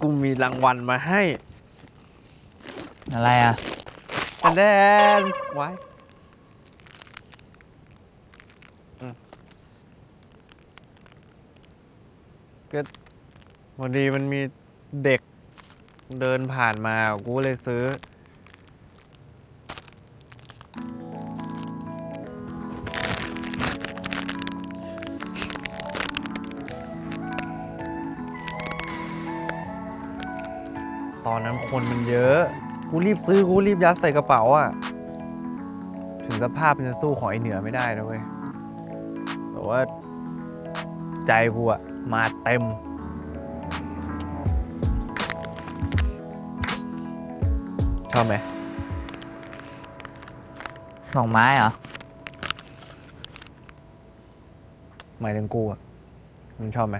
กูมีรางวัลมาให้อะไรอะอันแดนไว้อืมก็วันดีมันมีเด็กเดินผ่านมา กูเลยซื้อ ตอนนั้นคนมันเยอะ กูรีบซื้อกูรีบยัดใส่กระเป๋าอะถึงสภาพมันจะสู้ของไอเหนือไม่ได้นะเว้ย แต่ว่าใจกูอะมาเต็ม ชอบไหมดอกไม้เหรอ หมายถึงกูอะมึงชอบไหม